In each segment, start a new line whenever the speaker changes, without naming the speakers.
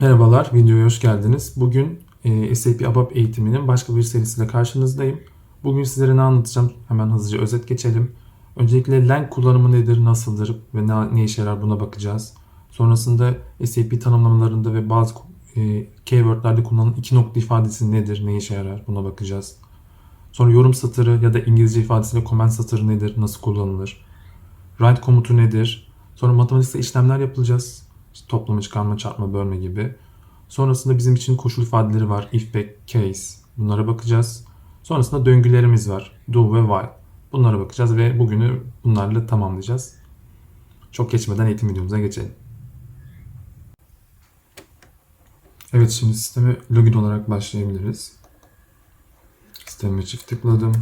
Merhabalar, videoya hoş geldiniz. Bugün e, SAP ABAP eğitiminin başka bir serisiyle karşınızdayım. Bugün sizlere ne anlatacağım? Hemen hızlıca özet geçelim. Öncelikle lang kullanımı nedir, nasıldır ve ne, ne işe yarar buna bakacağız. Sonrasında SAP tanımlamalarında ve bazı e, keywordlerde kullanılan iki nokta ifadesi nedir, ne işe yarar buna bakacağız. Sonra yorum satırı ya da İngilizce ifadesiyle comment satırı nedir, nasıl kullanılır. Write komutu nedir? Sonra matematiksel işlemler yapılacağız. İşte toplama, çıkarma, çarpma, bölme gibi. Sonrasında bizim için koşul ifadeleri var. If, back, case. Bunlara bakacağız. Sonrasında döngülerimiz var. Do ve while. Bunlara bakacağız ve bugünü bunlarla tamamlayacağız. Çok geçmeden eğitim videomuza geçelim. Evet şimdi sisteme login olarak başlayabiliriz. Sisteme çift tıkladım.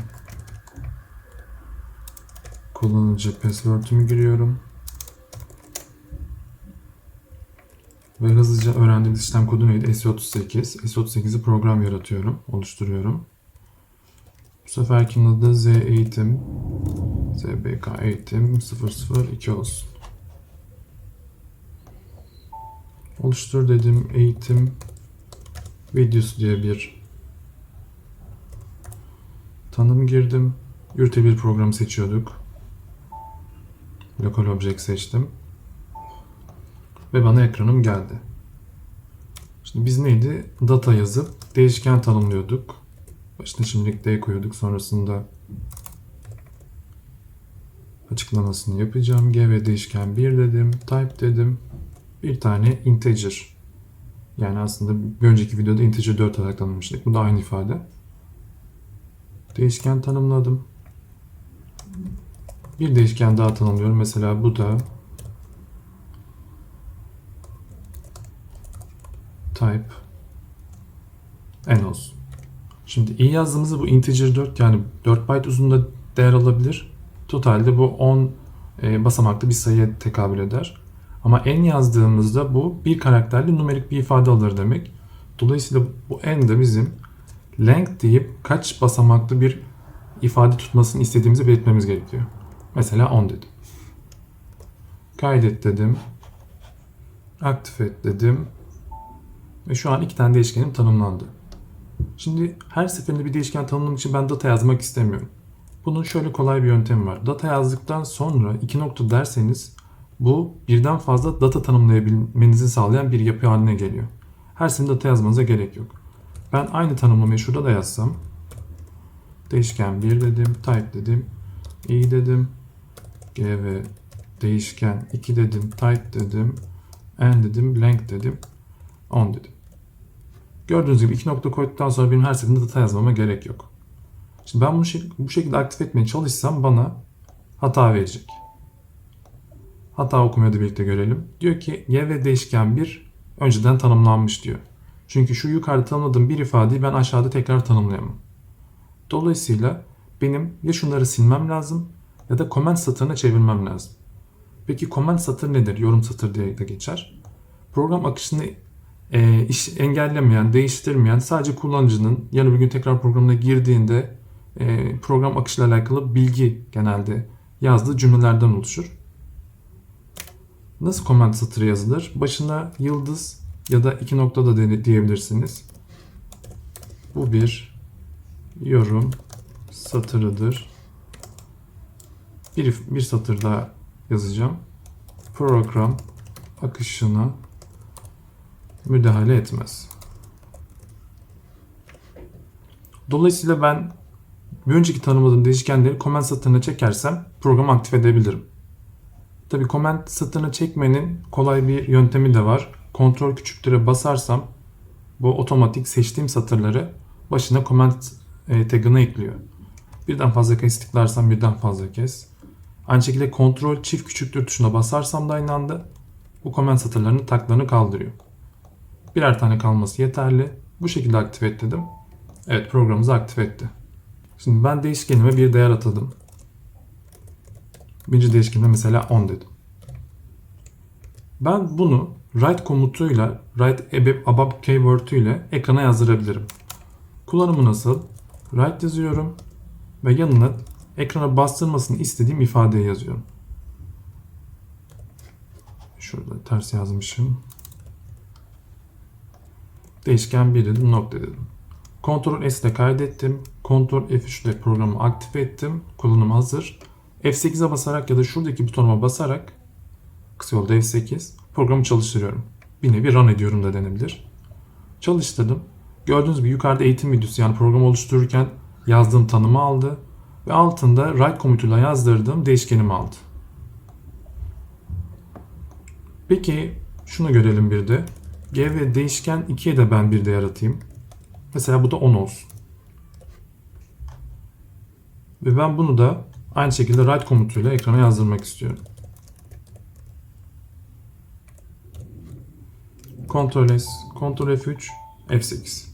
Kullanıcı password'ümü giriyorum. Ve hızlıca öğrendiğimiz işlem kodu neydi? S38. S38'i program yaratıyorum, oluşturuyorum. Bu seferkinin adı Z eğitim. ZBK eğitim 002 olsun. Oluştur dedim eğitim videosu diye bir tanım girdim. Yürütebilir programı seçiyorduk. Local Object seçtim. Ve bana ekranım geldi. Şimdi biz neydi? Data yazıp değişken tanımlıyorduk. Başına şimdilik D koyuyorduk. Sonrasında açıklamasını yapacağım. G ve değişken 1 dedim. Type dedim. Bir tane integer. Yani aslında bir önceki videoda integer 4 olarak tanımlamıştık. Bu da aynı ifade. Değişken tanımladım. Bir değişken daha tanımlıyorum. Mesela bu da type n olsun. Şimdi i yazdığımızda bu integer 4 yani 4 byte uzunluğunda değer alabilir. Totalde bu 10 e, basamaklı bir sayıya tekabül eder. Ama n yazdığımızda bu bir karakterli numerik bir ifade alır demek. Dolayısıyla bu n de bizim length deyip kaç basamaklı bir ifade tutmasını istediğimizi belirtmemiz gerekiyor. Mesela 10 dedim. Kaydet dedim. Aktif et dedim. Ve şu an iki tane değişkenim tanımlandı. Şimdi her seferinde bir değişken tanımlamak için ben data yazmak istemiyorum. Bunun şöyle kolay bir yöntemi var. Data yazdıktan sonra iki nokta derseniz bu birden fazla data tanımlayabilmenizi sağlayan bir yapı haline geliyor. Her seferinde data yazmanıza gerek yok. Ben aynı tanımlamayı şurada da yazsam. Değişken 1 dedim, type dedim, i dedim, g ve değişken 2 dedim, type dedim, n dedim, length dedim, 10 dedim. Gördüğünüz gibi iki nokta koyduktan sonra benim her seferinde data yazmama gerek yok. Şimdi ben bunu bu şekilde aktif etmeye çalışsam bana hata verecek. Hata okumayı da birlikte görelim. Diyor ki ve değişken 1 önceden tanımlanmış diyor. Çünkü şu yukarıda tanımladığım bir ifadeyi ben aşağıda tekrar tanımlayamam. Dolayısıyla benim ya şunları silmem lazım ya da comment satırına çevirmem lazım. Peki comment satır nedir? Yorum satır diye de geçer. Program akışını e, iş engellemeyen, değiştirmeyen sadece kullanıcının yarın bir gün tekrar programına girdiğinde e, program akışıyla alakalı bilgi genelde yazdığı cümlelerden oluşur. Nasıl comment satırı yazılır? Başına yıldız ya da iki nokta da diyebilirsiniz. Bu bir yorum satırıdır. Bir, bir satır daha yazacağım. Program akışına müdahale etmez. Dolayısıyla ben bir önceki tanımladığım değişkenleri comment satırına çekersem programı aktif edebilirim. Tabi comment satırına çekmenin kolay bir yöntemi de var. Kontrol küçüktüre basarsam bu otomatik seçtiğim satırları başına comment e, tagını ekliyor. Birden fazla kez tıklarsam birden fazla kez. Aynı şekilde kontrol çift küçüktür tuşuna basarsam da aynı anda bu comment satırlarının taklarını kaldırıyor. Birer tane kalması yeterli. Bu şekilde aktif et dedim. Evet programımızı aktif etti. Şimdi ben değişkenime bir değer atadım. Birinci değişkenime mesela 10 dedim. Ben bunu write komutuyla, write above keyword ile ekrana yazdırabilirim. Kullanımı nasıl? Write yazıyorum ve yanına ekrana bastırmasını istediğim ifadeyi yazıyorum. Şurada ters yazmışım. Değişken 1 dedim, nokta dedim. Ctrl S ile kaydettim. Ctrl F3 ile programı aktif ettim. Kullanım hazır. F8'e basarak ya da şuradaki butonuma basarak kısa yolda F8 programı çalıştırıyorum. Bir nevi run ediyorum da denebilir. Çalıştırdım. Gördüğünüz gibi yukarıda eğitim videosu yani programı oluştururken yazdığım tanımı aldı. Ve altında write komutuyla yazdırdığım değişkenimi aldı. Peki şunu görelim bir de. G ve değişken 2'ye de ben bir de yaratayım. Mesela bu da 10 olsun. Ve ben bunu da aynı şekilde write komutuyla ekrana yazdırmak istiyorum. Ctrl S, Ctrl F3, F8.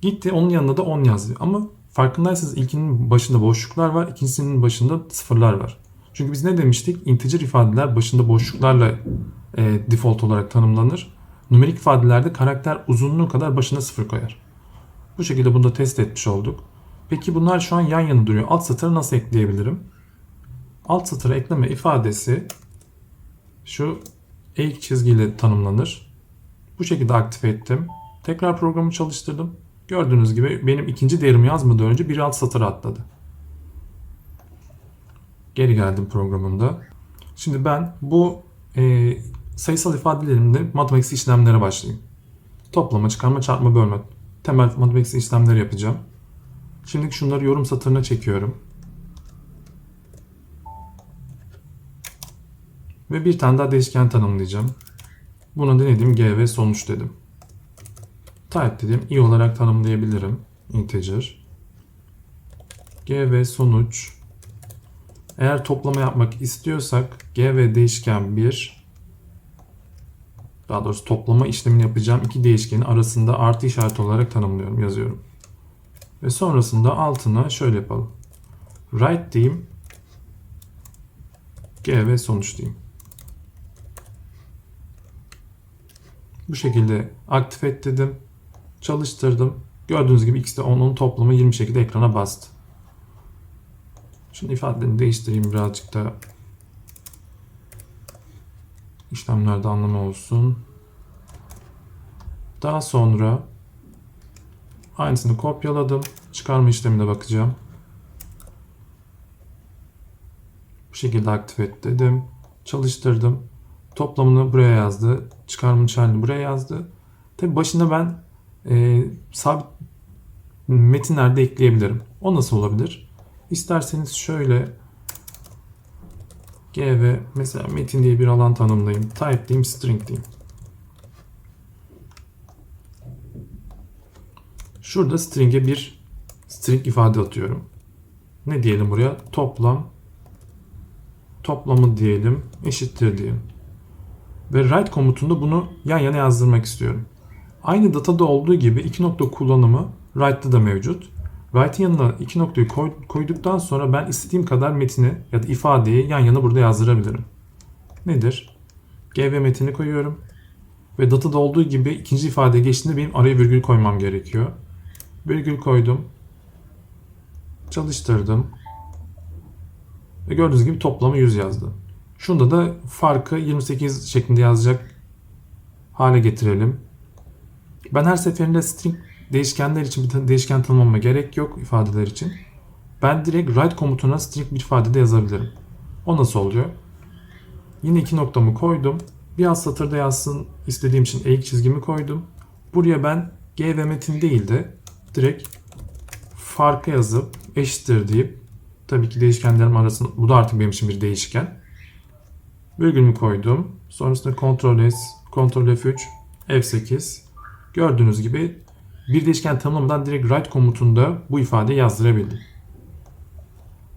Gitti onun yanına da 10 yazdı. Ama farkındaysanız ilkinin başında boşluklar var, ikincisinin başında sıfırlar var. Çünkü biz ne demiştik? Integer ifadeler başında boşluklarla e, default olarak tanımlanır. Numerik ifadelerde karakter uzunluğu kadar başına sıfır koyar. Bu şekilde bunu da test etmiş olduk. Peki bunlar şu an yan yana duruyor. Alt satırı nasıl ekleyebilirim? Alt satıra ekleme ifadesi şu eğik çizgiyle tanımlanır. Bu şekilde aktif ettim. Tekrar programı çalıştırdım. Gördüğünüz gibi benim ikinci değerimi yazmadan önce bir alt satıra atladı. Geri geldim programımda. Şimdi ben bu e, sayısal ifadelerimde matematik işlemlere başlayayım. Toplama, çıkarma, çarpma, bölme. Temel matematik işlemleri yapacağım. Şimdi şunları yorum satırına çekiyorum. Ve bir tane daha değişken tanımlayacağım. Buna denedim G ve sonuç dedim. Type dedim. i olarak tanımlayabilirim. Integer. G ve sonuç. Eğer toplama yapmak istiyorsak G ve değişken 1 daha doğrusu toplama işlemini yapacağım iki değişkenin arasında artı işareti olarak tanımlıyorum, yazıyorum. Ve sonrasında altına şöyle yapalım. Write diyeyim. G ve sonuç diyeyim. Bu şekilde aktif et dedim. Çalıştırdım. Gördüğünüz gibi x'te 10'un toplamı 20 şekilde ekrana bastı. Şimdi ifadelerini değiştireyim birazcık da işlemlerde anlamı olsun. Daha sonra aynısını kopyaladım. Çıkarma işlemine bakacağım. Bu şekilde aktif et dedim. Çalıştırdım. Toplamını buraya yazdı. Çıkarma işaretini buraya yazdı. Tabi başında ben e, sabit metinlerde ekleyebilirim. O nasıl olabilir? İsterseniz şöyle G ve mesela metin diye bir alan tanımlayayım. Type diyeyim, string diyeyim. Şurada string'e bir string ifade atıyorum. Ne diyelim buraya? Toplam toplamı diyelim eşittir diyelim. Ve write komutunda bunu yan yana yazdırmak istiyorum. Aynı datada olduğu gibi iki nokta kullanımı write'da da mevcut. Write'in yanına iki noktayı koy, koyduktan sonra ben istediğim kadar metini ya da ifadeyi yan yana burada yazdırabilirim. Nedir? G ve metini koyuyorum. Ve datada olduğu gibi ikinci ifadeye geçtiğinde benim araya virgül koymam gerekiyor. Virgül koydum. Çalıştırdım. Ve gördüğünüz gibi toplamı 100 yazdı. Şunda da farkı 28 şeklinde yazacak hale getirelim. Ben her seferinde string değişkenler için bir değişken tanımlama gerek yok ifadeler için. Ben direkt write komutuna string bir ifadede yazabilirim. O nasıl oluyor? Yine iki noktamı koydum. Bir alt satırda yazsın istediğim için eğik çizgimi koydum. Buraya ben G ve metin değil de direkt farkı yazıp eşittir deyip tabii ki değişkenlerim arasında bu da artık benim için bir değişken. Virgülümü koydum. Sonrasında Ctrl S, Ctrl F3, F8. Gördüğünüz gibi bir değişken tanımlamadan direkt write komutunda bu ifadeyi yazdırabildim.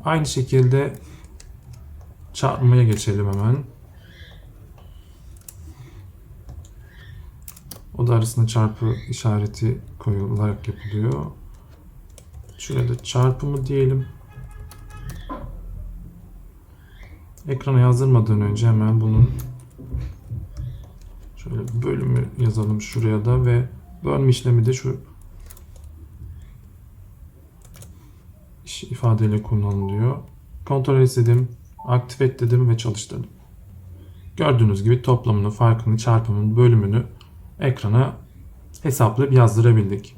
Aynı şekilde çarpmaya geçelim hemen. O da arasında çarpı işareti koyularak yapılıyor. Şuraya da çarpımı diyelim. Ekrana yazdırmadan önce hemen bunun şöyle bölümü yazalım şuraya da ve bölme işlemi de şu ifadeyle kullanılıyor. Kontrol istedim, aktif et dedim ve çalıştırdım. Gördüğünüz gibi toplamını, farkını, çarpımını, bölümünü ekrana hesaplayıp yazdırabildik.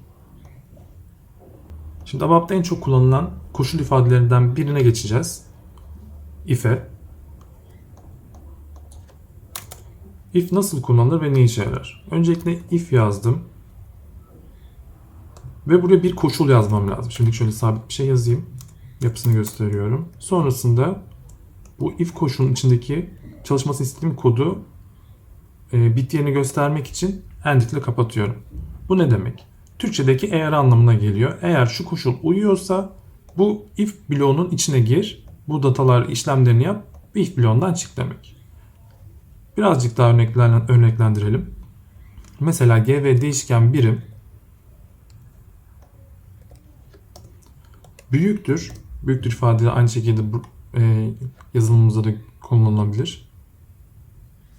Şimdi ABAP'ta en çok kullanılan koşul ifadelerinden birine geçeceğiz. If'e. If nasıl kullanılır ve ne işe yarar? Öncelikle if yazdım. Ve buraya bir koşul yazmam lazım. Şimdi şöyle sabit bir şey yazayım. Yapısını gösteriyorum. Sonrasında bu if koşulunun içindeki çalışmasını istediğim kodu e, bit yerini göstermek için end ile kapatıyorum. Bu ne demek? Türkçedeki eğer anlamına geliyor. Eğer şu koşul uyuyorsa bu if bloğunun içine gir. Bu datalar işlemlerini yap ve if bloğundan çık demek. Birazcık daha örneklen- örneklendirelim. Mesela gv değişken birim büyüktür. Büyüktür ifade aynı şekilde bu, e, yazılımımızda da kullanılabilir.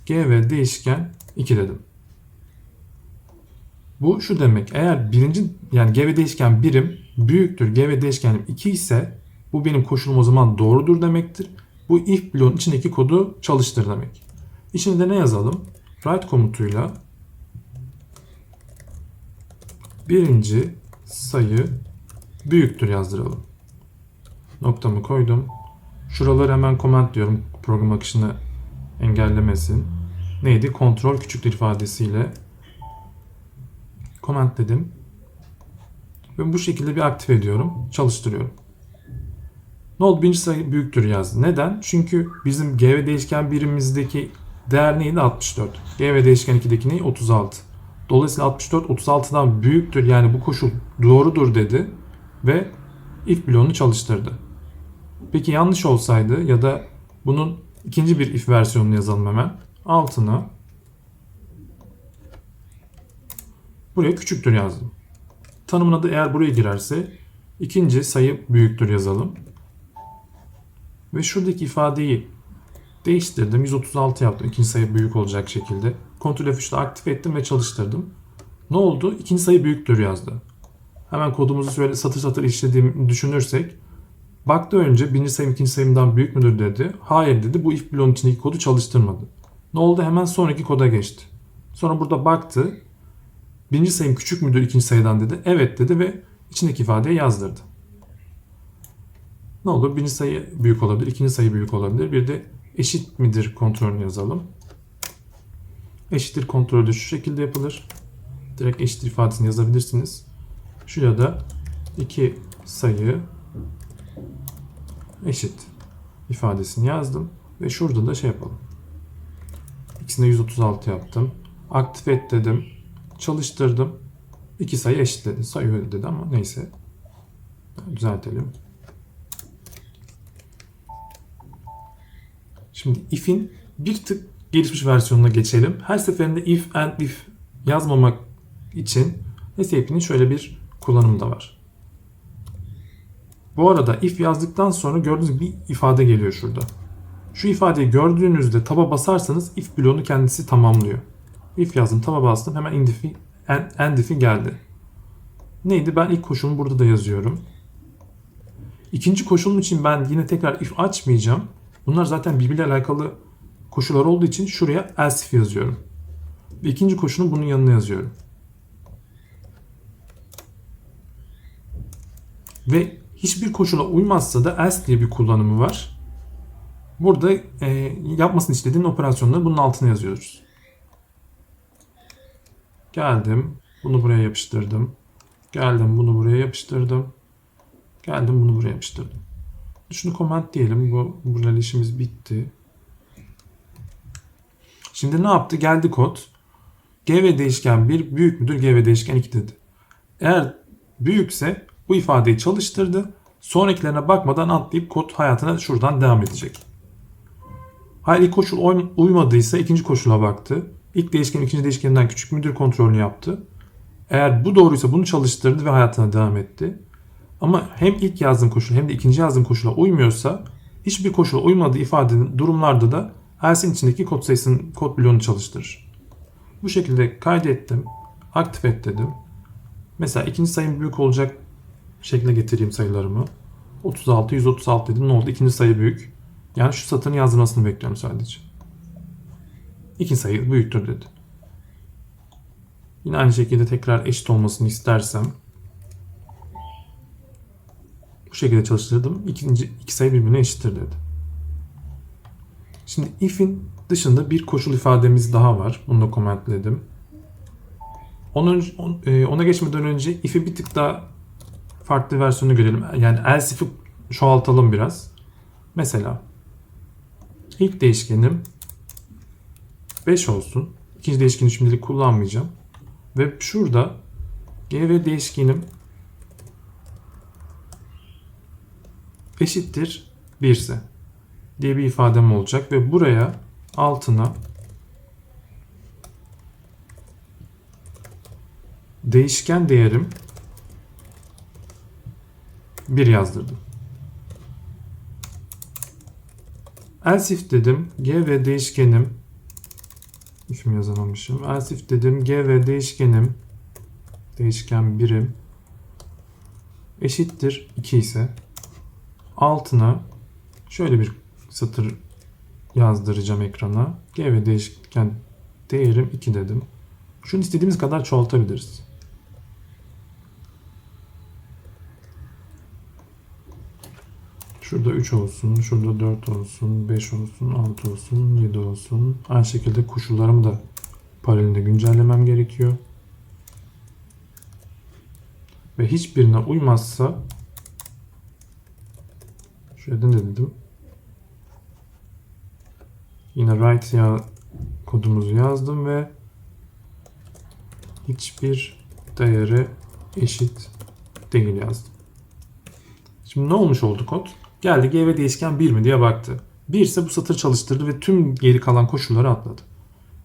gv değişken 2 dedim. Bu şu demek. Eğer birinci yani gv değişken birim büyüktür gv değişkenim 2 ise bu benim koşulum o zaman doğrudur demektir. Bu if bloğun içindeki kodu çalıştır demek. İçinde ne yazalım? Write komutuyla birinci sayı büyüktür yazdıralım. Noktamı koydum. Şuraları hemen comment diyorum program akışını engellemesin. Neydi? Kontrol küçüktür ifadesiyle comment dedim. Ve bu şekilde bir aktif ediyorum. Çalıştırıyorum. Ne oldu? Birinci sayı büyüktür yazdı. Neden? Çünkü bizim gv değişken birimimizdeki değer neydi? 64. gv değişken 2'deki ne? 36. Dolayısıyla 64 36'dan büyüktür yani bu koşul doğrudur dedi ve if bloğunu çalıştırdı. Peki yanlış olsaydı ya da bunun ikinci bir if versiyonunu yazalım hemen. Altına buraya küçüktür yazdım. Tanımın adı eğer buraya girerse ikinci sayı büyüktür yazalım. Ve şuradaki ifadeyi değiştirdim. 136 yaptım. İkinci sayı büyük olacak şekilde. Ctrl F3'te aktif ettim ve çalıştırdım. Ne oldu? İkinci sayı büyüktür yazdı. Hemen kodumuzu şöyle satır satır işlediğimi düşünürsek baktı önce birinci sayım ikinci sayımdan büyük müdür dedi. Hayır dedi. Bu if bloğun içindeki kodu çalıştırmadı. Ne oldu? Hemen sonraki koda geçti. Sonra burada baktı. Birinci sayım küçük müdür ikinci sayıdan dedi. Evet dedi ve içindeki ifadeyi yazdırdı. Ne olur? Birinci sayı büyük olabilir, ikinci sayı büyük olabilir. Bir de eşit midir kontrolünü yazalım. Eşittir kontrolü şu şekilde yapılır. Direkt eşittir ifadesini yazabilirsiniz. Şuraya da iki sayı eşit ifadesini yazdım. Ve şurada da şey yapalım. İkisine 136 yaptım. Aktif et dedim. Çalıştırdım. İki sayı eşitledi. Sayı dedi ama neyse. Düzeltelim. Şimdi if'in bir tık gelişmiş versiyonuna geçelim. Her seferinde if and if yazmamak için SAP'nin şöyle bir kullanımı da var. Bu arada if yazdıktan sonra gördüğünüz gibi bir ifade geliyor şurada. Şu ifadeyi gördüğünüzde taba basarsanız if bloğunu kendisi tamamlıyor. If yazdım taba bastım hemen end if'i, end, if'i geldi. Neydi? Ben ilk koşulumu burada da yazıyorum. İkinci koşulum için ben yine tekrar if açmayacağım. Bunlar zaten birbiriyle alakalı koşullar olduğu için şuraya else if yazıyorum. Ve ikinci koşulun bunun yanına yazıyorum. Ve hiçbir koşula uymazsa da else diye bir kullanımı var. Burada e, yapmasını istediğin operasyonları bunun altına yazıyoruz. Geldim. Bunu buraya yapıştırdım. Geldim bunu buraya yapıştırdım. Geldim bunu buraya yapıştırdım. Şunu comment diyelim. Bu burada işimiz bitti. Şimdi ne yaptı? Geldi kod. GV değişken 1 büyük müdür? GV değişken 2 dedi. Eğer büyükse bu ifadeyi çalıştırdı. Sonrakilerine bakmadan atlayıp kod hayatına şuradan devam edecek. Hayır ilk koşul uymadıysa ikinci koşula baktı. İlk değişken ikinci değişkeninden küçük müdür kontrolünü yaptı. Eğer bu doğruysa bunu çalıştırdı ve hayatına devam etti. Ama hem ilk yazdığım koşul hem de ikinci yazdığım koşula uymuyorsa hiçbir koşula uymadığı ifadenin durumlarda da else'in içindeki kod sayısının kod bloğunu çalıştırır. Bu şekilde kaydettim. Aktif et dedim. Mesela ikinci sayım büyük olacak şekilde getireyim sayılarımı. 36, 136 dedim. Ne oldu? İkinci sayı büyük. Yani şu satırın yazılmasını bekliyorum sadece. İkinci sayı büyüktür dedi. Yine aynı şekilde tekrar eşit olmasını istersem bu şekilde çalıştırdım. İkinci iki sayı birbirine eşittir dedi. Şimdi if'in dışında bir koşul ifademiz daha var. Bunu da komentledim. E, ona geçmeden önce if'i bir tık daha farklı versiyonu görelim. Yani else if'i çoğaltalım biraz. Mesela ilk değişkenim 5 olsun. İkinci değişkeni şimdilik kullanmayacağım. Ve şurada gv değişkenim eşittir 1 ise diye bir ifadem olacak ve buraya altına değişken değerim 1 yazdırdım. Else if dedim. G ve değişkenim ifimi yazamamışım. Else if dedim. G ve değişkenim değişken birim eşittir 2 ise altına şöyle bir satır yazdıracağım ekrana. G ve değişken değerim 2 dedim. Şunu istediğimiz kadar çoğaltabiliriz. Şurada 3 olsun, şurada 4 olsun, 5 olsun, 6 olsun, 7 olsun. Aynı şekilde koşullarımı da paralelinde güncellemem gerekiyor. Ve hiçbirine uymazsa şöyle ne dedim? Yine write ya kodumuzu yazdım ve hiçbir değeri eşit değil yazdım. Şimdi ne olmuş oldu kod? Geldi G ve değişken 1 mi diye baktı. 1 ise bu satır çalıştırdı ve tüm geri kalan koşulları atladı.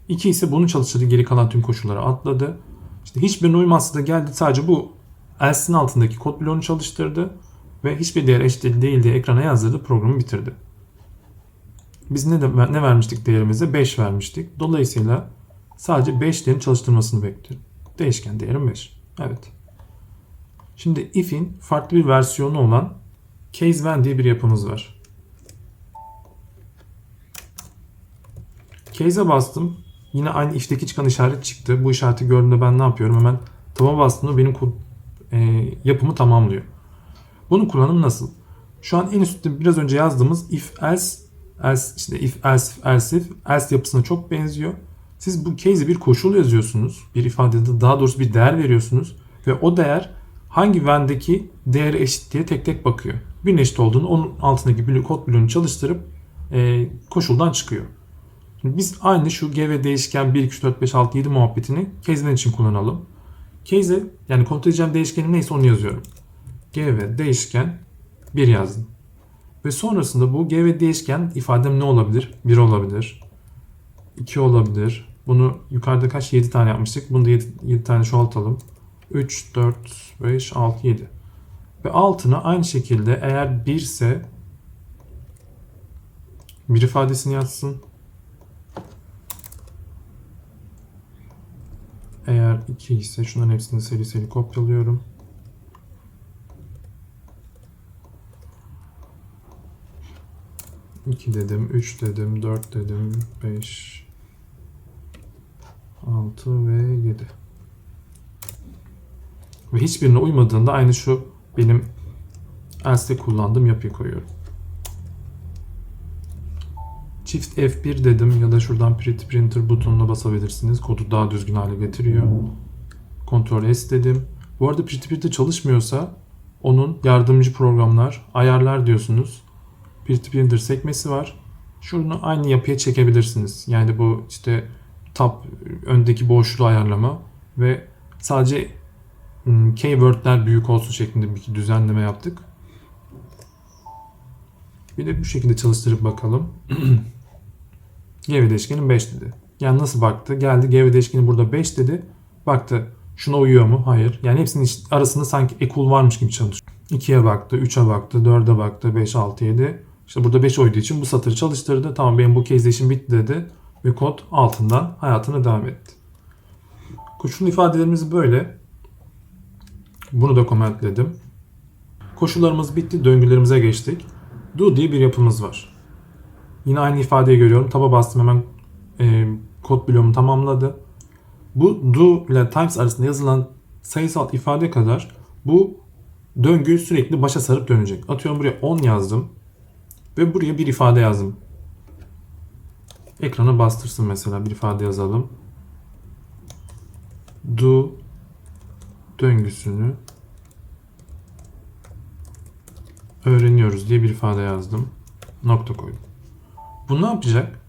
2 ise bunu çalıştırdı geri kalan tüm koşulları atladı. İşte hiçbirine uymazsa da geldi sadece bu else'in altındaki kod bloğunu çalıştırdı ve hiçbir değer eşit değil diye ekrana yazdırdı programı bitirdi. Biz ne, de, ne vermiştik değerimize? 5 vermiştik. Dolayısıyla sadece 5 değerin çalıştırmasını bekliyorum. Değişken değerim 5. Evet. Şimdi if'in farklı bir versiyonu olan case when diye bir yapımız var. Case'e bastım. Yine aynı if'teki çıkan işaret çıktı. Bu işareti gördüğümde ben ne yapıyorum? Hemen taba bastığımda benim e, yapımı tamamlıyor. Bunun kullanımı nasıl? Şu an en üstte biraz önce yazdığımız if else else işte if else if else if else yapısına çok benziyor. Siz bu case'e bir koşul yazıyorsunuz. Bir ifadede daha doğrusu bir değer veriyorsunuz ve o değer hangi when'deki değeri eşit diye tek tek bakıyor. Birinin eşit olduğunu onun altındaki bir kod bloğunu çalıştırıp e, koşuldan çıkıyor. Şimdi biz aynı şu g ve değişken 1, 2, 3, 4, 5, 6, 7 muhabbetini case'ler için kullanalım. Case'e yani kontrol edeceğim değişkenim neyse onu yazıyorum. g ve değişken 1 yazdım. Ve sonrasında bu g ve değişken ifadem ne olabilir? 1 olabilir. 2 olabilir. Bunu yukarıda kaç? 7 tane yapmıştık. Bunu da 7, 7 tane çoğaltalım. 3, 4, 5, 6, 7. Ve altına aynı şekilde eğer 1 ise bir ifadesini yazsın. Eğer 2 ise şunların hepsini seri seri kopyalıyorum. İki dedim, 3 dedim, 4 dedim, 5, 6 ve 7. Ve hiçbirine uymadığında aynı şu benim else'de kullandığım yapıyı koyuyorum. Çift F1 dedim ya da şuradan Print Printer butonuna basabilirsiniz. Kodu daha düzgün hale getiriyor. Ctrl S dedim. Bu arada Print Printer çalışmıyorsa onun yardımcı programlar, ayarlar diyorsunuz. Print Printer sekmesi var. Şunu aynı yapıya çekebilirsiniz. Yani bu işte tab öndeki boşluğu ayarlama ve sadece keywordler büyük olsun şeklinde bir düzenleme yaptık. Bir de bu şekilde çalıştırıp bakalım. G değişkenim 5 dedi. Yani nasıl baktı? Geldi G değişkeni burada 5 dedi. Baktı şuna uyuyor mu? Hayır. Yani hepsinin arasında sanki ekul varmış gibi çalışıyor. 2'ye baktı, 3'e baktı, 4'e baktı, 5, 6, 7. İşte burada 5 oyduğu için bu satırı çalıştırdı. Tamam benim bu case işim bitti dedi. Ve kod altından hayatına devam etti. Koşul ifadelerimiz böyle. Bunu da komentledim. Koşullarımız bitti. Döngülerimize geçtik. Do diye bir yapımız var. Yine aynı ifadeyi görüyorum. Taba bastım hemen e, kod bloğumu tamamladı. Bu do ile times arasında yazılan sayısal ifade kadar bu döngü sürekli başa sarıp dönecek. Atıyorum buraya 10 yazdım ve buraya bir ifade yazdım. Ekrana bastırsın mesela bir ifade yazalım. Do döngüsünü öğreniyoruz diye bir ifade yazdım. Nokta koydum. Bu ne yapacak?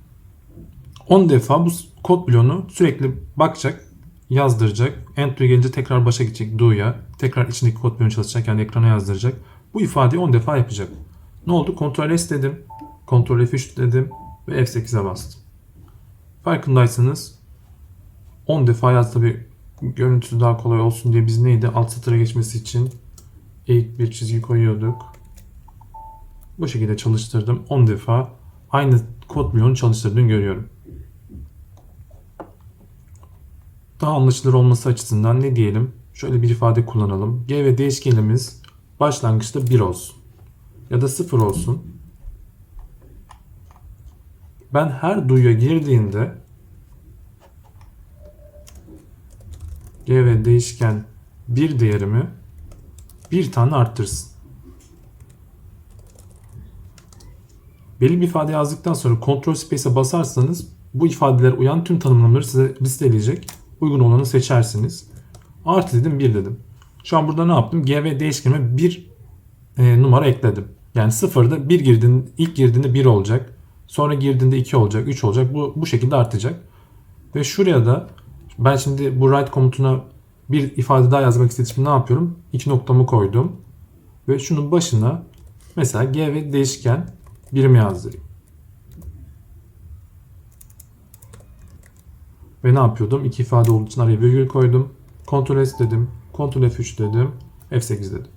10 defa bu kod bloğunu sürekli bakacak, yazdıracak. Enter gelince tekrar başa gidecek do'ya. Tekrar içindeki kod bloğunu çalışacak yani ekrana yazdıracak. Bu ifadeyi 10 defa yapacak. Ne oldu? Ctrl S dedim. Ctrl F3 dedim ve F8'e bastım. Farkındaysanız 10 defa yaz tabi görüntüsü daha kolay olsun diye biz neydi? Alt satıra geçmesi için ilk bir çizgi koyuyorduk. Bu şekilde çalıştırdım. 10 defa aynı kod bloğunu çalıştırdığını görüyorum. Daha anlaşılır olması açısından ne diyelim? Şöyle bir ifade kullanalım. G ve değişkenimiz başlangıçta 1 olsun. Ya da 0 olsun. Ben her duyuya girdiğinde G ve değişken bir değerimi bir tane arttırsın. Belli bir ifade yazdıktan sonra Ctrl Space'e basarsanız bu ifadeler uyan tüm tanımlamaları size listeleyecek. Uygun olanı seçersiniz. Artı dedim 1 dedim. Şu an burada ne yaptım? G ve değişkenime bir e, numara ekledim. Yani sıfırda bir girdiğinde, ilk girdiğinde 1 olacak. Sonra girdiğinde 2 olacak, 3 olacak. Bu, bu şekilde artacak. Ve şuraya da ben şimdi bu write komutuna bir ifade daha yazmak istediğim için ne yapıyorum? İki noktamı koydum. Ve şunun başına mesela G ve değişken birimi yazdırayım. Ve ne yapıyordum? İki ifade olduğu için araya virgül koydum. Ctrl S dedim. Ctrl F3 dedim. F8 dedim.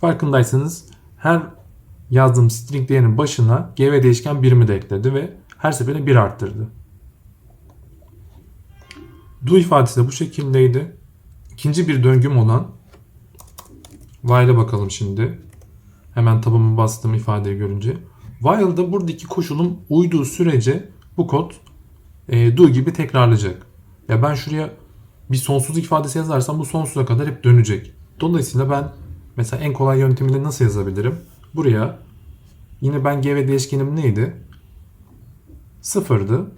Farkındaysanız her yazdığım string değerinin başına G ve değişken birimi de ekledi ve her seferinde bir arttırdı. Do ifadesi de bu şekildeydi. İkinci bir döngüm olan while'e bakalım şimdi. Hemen tabımı bastım ifadeyi görünce. While'da buradaki koşulum uyduğu sürece bu kod e, do gibi tekrarlayacak. Ya ben şuraya bir sonsuz ifadesi yazarsam bu sonsuza kadar hep dönecek. Dolayısıyla ben mesela en kolay yöntemiyle nasıl yazabilirim? Buraya yine ben g ve değişkenim neydi? Sıfırdı.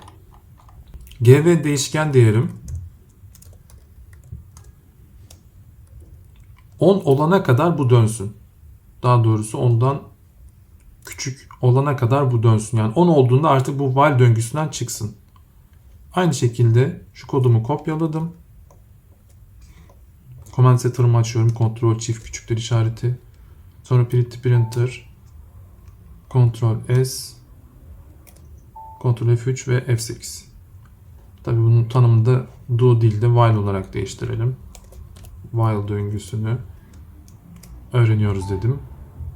g ve değişken değerim 10 olana kadar bu dönsün. Daha doğrusu ondan küçük olana kadar bu dönsün. Yani 10 olduğunda artık bu while döngüsünden çıksın. Aynı şekilde şu kodumu kopyaladım. Command Center'ımı açıyorum. Ctrl çift küçüktür işareti. Sonra Pretty Printer Ctrl S Ctrl F3 ve F8. Tabi bunun tanımını da do değil de while olarak değiştirelim. While döngüsünü öğreniyoruz dedim.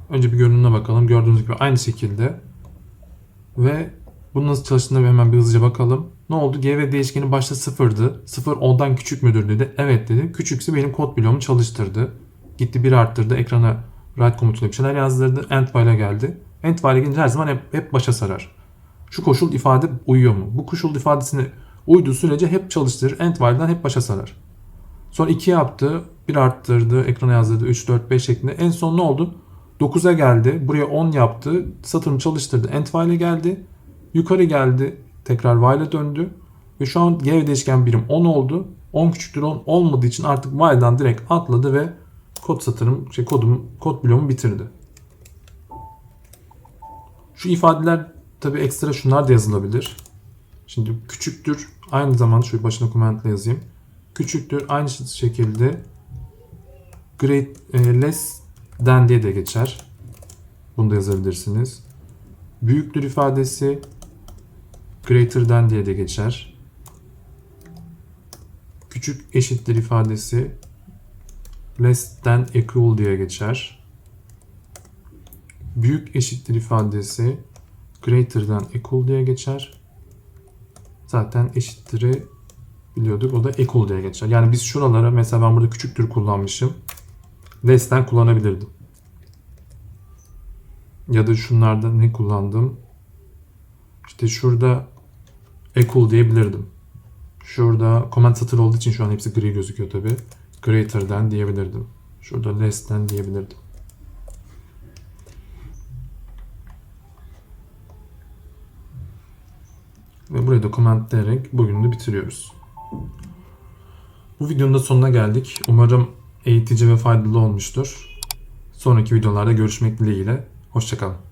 Önce bir görünümüne bakalım. Gördüğünüz gibi aynı şekilde ve bunun nasıl çalıştığına hemen bir hızlıca bakalım. Ne oldu? G ve değişkeni başta sıfırdı. Sıfır 10'dan küçük müdür dedi. Evet dedi. Küçükse benim kod bloğumu çalıştırdı. Gitti bir arttırdı. Ekrana write komutuyla bir şeyler yazdırdı. End while'a geldi. End while'a gelince her zaman hep, hep başa sarar. Şu koşul ifade uyuyor mu? Bu koşul ifadesini uyduğu sürece hep çalıştırır. End while'dan hep başa sarar. Sonra 2 yaptı. Bir arttırdı. Ekrana yazdırdı. 3, 4, 5 şeklinde. En son ne oldu? 9'a geldi. Buraya 10 yaptı. Satırını çalıştırdı. End while'e geldi. Yukarı geldi. Tekrar while'e döndü. Ve şu an G değişken birim 10 oldu. 10 küçüktür 10 olmadığı için artık while'dan direkt atladı ve kod satırım, şey kodum, kod bloğumu bitirdi. Şu ifadeler tabi ekstra şunlar da yazılabilir. Şimdi küçüktür aynı zamanda şu başına komentle yazayım. Küçüktür aynı şekilde great e, less than diye de geçer. Bunu da yazabilirsiniz. Büyüktür ifadesi greater than diye de geçer. Küçük eşittir ifadesi less than equal diye geçer. Büyük eşittir ifadesi greater than equal diye geçer. Zaten eşittir'i biliyorduk. O da equal diye geçer. Yani biz şuralara mesela ben burada küçüktür kullanmışım. Less than kullanabilirdim. Ya da şunlarda ne kullandım? İşte şurada equal diyebilirdim. Şurada comment satır olduğu için şu an hepsi gri gözüküyor tabi. Greater'den diyebilirdim. Şurada less'ten diyebilirdim. Ve burayı da commentleyerek bugünü de bitiriyoruz. Bu videonun da sonuna geldik. Umarım eğitici ve faydalı olmuştur. Sonraki videolarda görüşmek dileğiyle. Hoşçakalın.